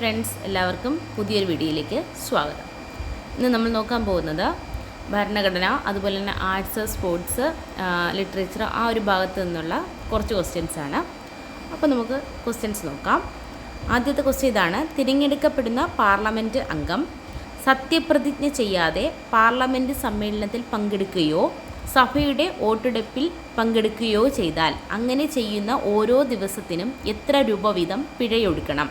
Friends എല്ലാവർക്കും പുതിയൊരു വീഡിയോയിലേക്ക് സ്വാഗതം. ഇന്ന് നമ്മൾ നോക്കാൻ പോകുന്നത് ഭരണഘടന അതുപോലെ തന്നെ ആർട്സ് സ്പോർട്സ് ലിറ്ററേച്ചർ ആ ഒരു ഭാഗത്ത് നിന്നുള്ള കുറച്ച് ക്വസ്റ്റ്യൻസ് ആണ്. അപ്പോൾ നമുക്ക് ക്വസ്റ്റ്യൻസ് നോക്കാം. ആദ്യത്തെ ക്വസ്റ്റ്യൻ ഇതാണ് തിരഞ്ഞെടുക്കപ്പെടുന്ന പാർലമെന്റ് അംഗം സത്യപ്രതിജ്ഞ ചെയ്യാതെ പാർലമെന്റ് സമ്മേളനത്തിൽ പങ്കെടുക്കുകയോ സഭയുടെ വോട്ടെടുപ്പിൽ പങ്കെടുക്കുകയോ ചെയ്താൽ അങ്ങനെ ചെയ്യുന്ന ഓരോ ദിവസത്തിനും എത്ര രൂപ വീതം പിഴയൊടുക്കണം?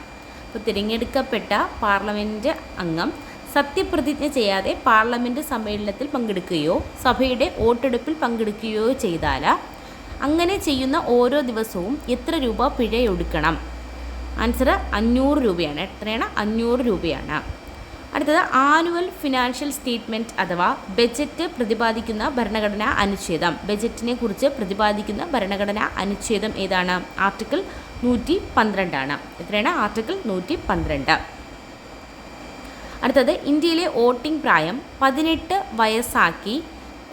അപ്പോൾ തിരഞ്ഞെടുക്കപ്പെട്ട പാർലമെന്റ് അംഗം സത്യപ്രതിജ്ഞ ചെയ്യാതെ പാർലമെന്റ് സമ്മേളനത്തിൽ പങ്കെടുക്കുകയോ സഭയുടെ വോട്ടെടുപ്പിൽ പങ്കെടുക്കുകയോ ചെയ്താൽ അങ്ങനെ ചെയ്യുന്ന ഓരോ ദിവസവും എത്ര രൂപ പിഴയൊടുക്കണം? ആൻസർ അഞ്ഞൂറ് രൂപയാണ്. എത്രയാണ്? അഞ്ഞൂറ് രൂപയാണ്. അടുത്തത് ആനുവൽ ഫിനാൻഷ്യൽ സ്റ്റേറ്റ്മെന്റ് അഥവാ ബജറ്റ് പ്രതിപാദിക്കുന്ന ഭരണഘടനാ അനുച്ഛേദം. ബജറ്റിനെ കുറിച്ച് പ്രതിപാദിക്കുന്ന ഭരണഘടനാ അനുച്ഛേദം ഏതാണ്? ആർട്ടിക്കിൾ നൂറ്റി പന്ത്രണ്ടാണ് എത്രയാണ്? ആർട്ടിക്കിൾ നൂറ്റി പന്ത്രണ്ട് അടുത്തത് ഇന്ത്യയിലെ വോട്ടിംഗ് പ്രായം പതിനെട്ട് വയസ്സാക്കി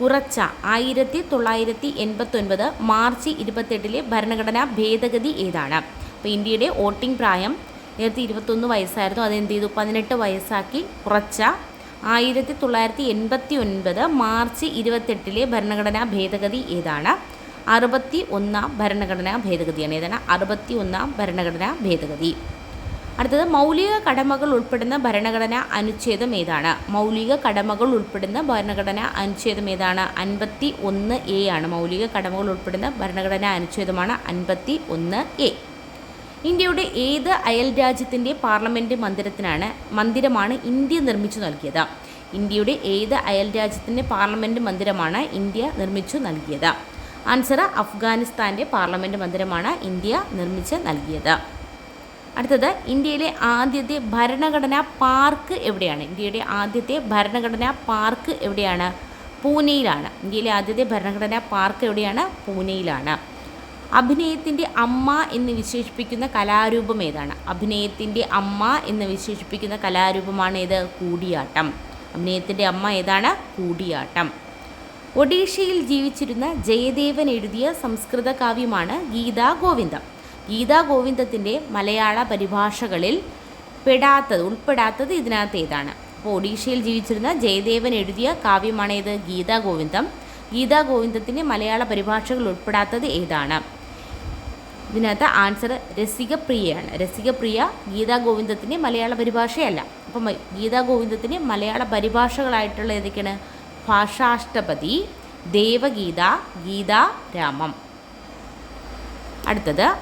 കുറച്ച ആയിരത്തി തൊള്ളായിരത്തി എൺപത്തൊൻപത് മാർച്ച് ഇരുപത്തെട്ടിലെ ഭരണഘടനാ ഭേദഗതി ഏതാണ്? അപ്പോൾ ഇന്ത്യയുടെ വോട്ടിംഗ് പ്രായം നേരത്തെ ഇരുപത്തൊന്ന് വയസ്സായിരുന്നു. അതെന്ത് ചെയ്തു? പതിനെട്ട് വയസ്സാക്കി കുറച്ച ആയിരത്തി തൊള്ളായിരത്തി എൺപത്തി ഒൻപത് മാർച്ച് ഇരുപത്തെട്ടിലെ ഭരണഘടനാ ഭേദഗതി ഏതാണ്? അറുപത്തി ഒന്നാം ഭരണഘടനാ ഭേദഗതിയാണ്. ഏതാണ്? അറുപത്തി ഒന്നാം ഭരണഘടനാ ഭേദഗതി. അടുത്തത് മൗലിക കടമകൾ ഉൾപ്പെടുന്ന ഭരണഘടനാ അനുച്ഛേദം ഏതാണ്? മൗലിക കടമകൾ ഉൾപ്പെടുന്ന ഭരണഘടനാ അനുച്ഛേദം ഏതാണ്? അൻപത്തി ഒന്ന് എ ആണ്. മൗലിക കടമകൾ ഉൾപ്പെടുന്ന ഭരണഘടനാ അനുച്ഛേദമാണ് അൻപത്തി ഒന്ന് എ. ഇന്ത്യയുടെ ഏത് അയൽ രാജ്യത്തിന്റെ പാർലമെന്റ് മന്ദിരത്തിനാണ് മന്ദിരമാണ് ഇന്ത്യ നിർമ്മിച്ചു നൽകിയത്? ഇന്ത്യയുടെ ഏത് അയൽ രാജ്യത്തിന്റെ പാർലമെന്റ് മന്ദിരമാണ് ഇന്ത്യ നിർമ്മിച്ചു നൽകിയത്? ആൻസർ അഫ്ഗാനിസ്ഥാന്റെ പാർലമെന്റ് മന്ദിരമാണ് ഇന്ത്യ നിർമ്മിച്ച് നൽകിയത്. അടുത്തത് ഇന്ത്യയിലെ ആദ്യത്തെ ഭരണഘടനാ പാർക്ക് എവിടെയാണ്? ഇന്ത്യയുടെ ആദ്യത്തെ ഭരണഘടനാ പാർക്ക് എവിടെയാണ്? പൂനെയിലാണ്. ഇന്ത്യയിലെ ആദ്യത്തെ ഭരണഘടനാ പാർക്ക് എവിടെയാണ്? പൂനെയിലാണ്. അഭിനയത്തിന്റെ അമ്മ എന്ന് വിശേഷിപ്പിക്കുന്ന കലാരൂപം ഏതാണ്? അഭിനയത്തിന്റെ അമ്മ എന്ന് വിശേഷിപ്പിക്കുന്ന കലാരൂപമാണ് ഏത്? കൂടിയാട്ടം. അഭിനയത്തിന്റെ അമ്മ ഏതാണ്? കൂടിയാട്ടം. ഒഡീഷയിൽ ജീവിച്ചിരുന്ന ജയദേവൻ എഴുതിയ സംസ്കൃത കാവ്യമാണ് ഗീതാ ഗോവിന്ദം. ഗീതാ ഗോവിന്ദത്തിന്റെ മലയാള പരിഭാഷകളിൽ പെടാത്തത് ഉൾപ്പെടാത്തത് ഇതിനകത്ത് ഏതാണ്? അപ്പോൾ ഒഡീഷയിൽ ജീവിച്ചിരുന്ന ജയദേവൻ എഴുതിയ കാവ്യമാണേത് ഗീതാ ഗോവിന്ദം. ഗീതാ ഗോവിന്ദത്തിന്റെ മലയാള പരിഭാഷകൾ ഉൾപ്പെടാത്തത് ഏതാണ്? ഇതിനകത്ത് ആൻസർ രസികപ്രിയയാണ്. രസികപ്രിയ ഗീതാ ഗോവിന്ദത്തിന്റെ മലയാള പരിഭാഷയല്ല. അപ്പം ഗീതാ ഗോവിന്ദത്തിന്റെ മലയാള പരിഭാഷകളായിട്ടുള്ള ഏതൊക്കെയാണ്? ഭാഷാഷ്ടപതി ദേവഗീത ഗീതാ രാമം. അടുത്തത്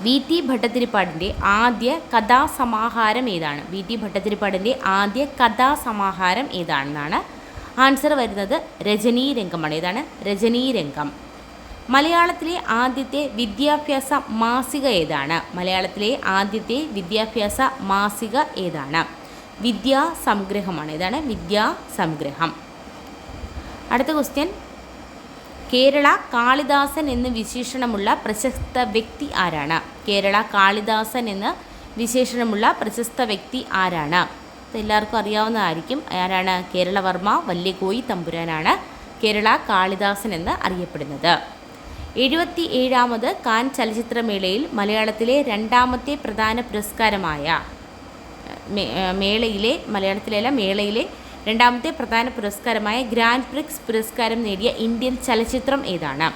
വി ടി ഭട്ടതിരിപ്പാടിന്റെ ആദ്യ കഥാസമാഹാരം ഏതാണ്? വി ടി ഭട്ടതിരിപ്പാടിന്റെ ആദ്യ കഥാസമാഹാരം ഏതാണെന്നാണ് ആൻസർ വരുന്നത് രജനീരംഗമാണ്. ഏതാണ്? രജനീരംഗം. മലയാളത്തിലെ ആദ്യത്തെ വിദ്യാഭ്യാസ മാസിക ഏതാണ്? മലയാളത്തിലെ ആദ്യത്തെ വിദ്യാഭ്യാസ മാസിക ഏതാണ്? വിദ്യാ സംഗ്രഹമാണ്. ഇതാണ് വിദ്യാ സംഗ്രഹം. അടുത്ത ക്വസ്റ്റ്യൻ കേരള കാളിദാസൻ എന്ന് വിശേഷണമുള്ള പ്രശസ്ത വ്യക്തി ആരാണ്? കേരള കാളിദാസൻ എന്ന് വിശേഷണമുള്ള പ്രശസ്ത വ്യക്തി ആരാണ്? എല്ലാവർക്കും അറിയാവുന്നതായിരിക്കും. ആരാണ്? കേരളവർമ്മ വല്യകോയി തമ്പുരാനാണ് കേരള കാളിദാസൻ എന്ന് അറിയപ്പെടുന്നത്. എഴുപത്തി ഏഴാമത് കാൻ ചലച്ചിത്രമേളയിൽ മലയാളത്തിലെ രണ്ടാമത്തെ പ്രധാന പുരസ്കാരമായ മേളയിലെ മലയാളത്തിലല്ല മേളയിലെ രണ്ടാമത്തെ പ്രധാന പുരസ്കാരമായ ഗ്രാൻഡ് പ്രിക്സ് പുരസ്കാരം നേടിയ ഇന്ത്യൻ ചലച്ചിത്രം ഏതാണ്?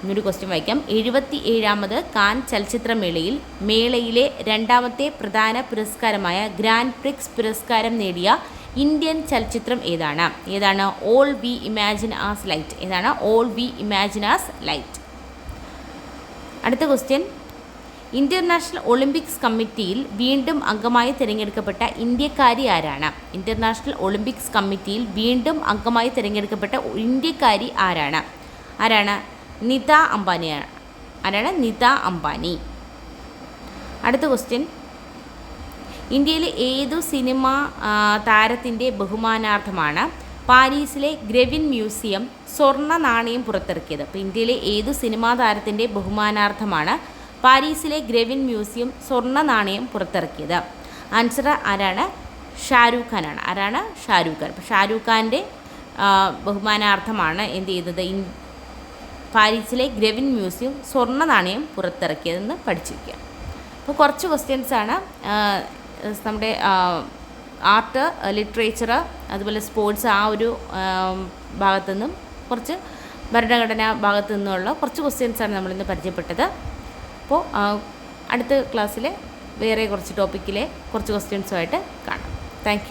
ഇന്നൊരു ക്വസ്റ്റ്യൻ വായിക്കാം. എഴുപത്തി ഏഴാമത് കാൻ ചലച്ചിത്രമേളയിൽ മേളയിലെ രണ്ടാമത്തെ പ്രധാന പുരസ്കാരമായ ഗ്രാൻഡ് പ്രിക്സ് പുരസ്കാരം നേടിയ ഇന്ത്യൻ ചലച്ചിത്രം ഏതാണ്? ഏതാണ് all we imagine as light? ഏതാണ് all we imagine as light? അടുത്ത ക്വസ്റ്റ്യൻ ഇന്റർനാഷണൽ ഒളിമ്പിക്സ് കമ്മിറ്റിയിൽ വീണ്ടും അംഗമായി തിരഞ്ഞെടുക്കപ്പെട്ട ഇന്ത്യക്കാരി ആരാണ്? ഇന്റർനാഷണൽ ഒളിമ്പിക്സ് കമ്മിറ്റിയിൽ വീണ്ടും അംഗമായി തിരഞ്ഞെടുക്കപ്പെട്ട ഇന്ത്യക്കാരി ആരാണ്? ആരാണ്? നിത അംബാനിയാണ് ആരാണ്? നിത അംബാനി. അടുത്ത ക്വസ്റ്റ്യൻ ഇന്ത്യയിലെ ഏതു സിനിമ താരത്തിന്റെ ബഹുമാനാർത്ഥമാണ് പാരീസിലെ ഗ്രെവിൻ മ്യൂസിയം സ്വർണ നാണയം പുറത്തിറക്കിയത്. അപ്പോൾ ഇന്ത്യയിലെ ഏതു സിനിമാ താരത്തിന്റെ ബഹുമാനാർത്ഥമാണ് പാരീസിലെ ഗ്രെവിൻ മ്യൂസിയം സ്വർണ നാണയം പുറത്തിറക്കിയത്. ആൻസർ ആരാണ്? ഷാരൂഖ് ഖാനാണ്. ആരാണ്? ഷാരൂഖ് ഖാൻ. അപ്പോൾ ഷാരൂഖ് ഖാന്റെ ബഹുമാനാർത്ഥമാണ് എന്ത് ചെയ്തത്? ഇൻ പാരീസിലെ ഗ്രെവിൻ മ്യൂസിയം സ്വർണ നാണയം പുറത്തിറക്കിയതെന്ന് പഠിച്ചിരിക്കുക. അപ്പോൾ കുറച്ച് ക്വസ്റ്റ്യൻസാണ് നമ്മുടെ ആർട്ട് ലിറ്ററേച്ചർ അതുപോലെ സ്പോർട്സ് ആ ഒരു ഭാഗത്തു നിന്നും കുറച്ച് ഭരണഘടനാ ഭാഗത്തു നിന്നുള്ള കുറച്ച് ക്വസ്റ്റ്യൻസാണ് നമ്മളിന്ന് പരിചയപ്പെട്ടത്. അപ്പോൾ അടുത്ത ക്ലാസ്സിലെ വേറെ കുറച്ച് ടോപ്പിക്കിലെ കുറച്ച് ക്വസ്റ്റ്യൻസുമായിട്ട് കാണാം. താങ്ക്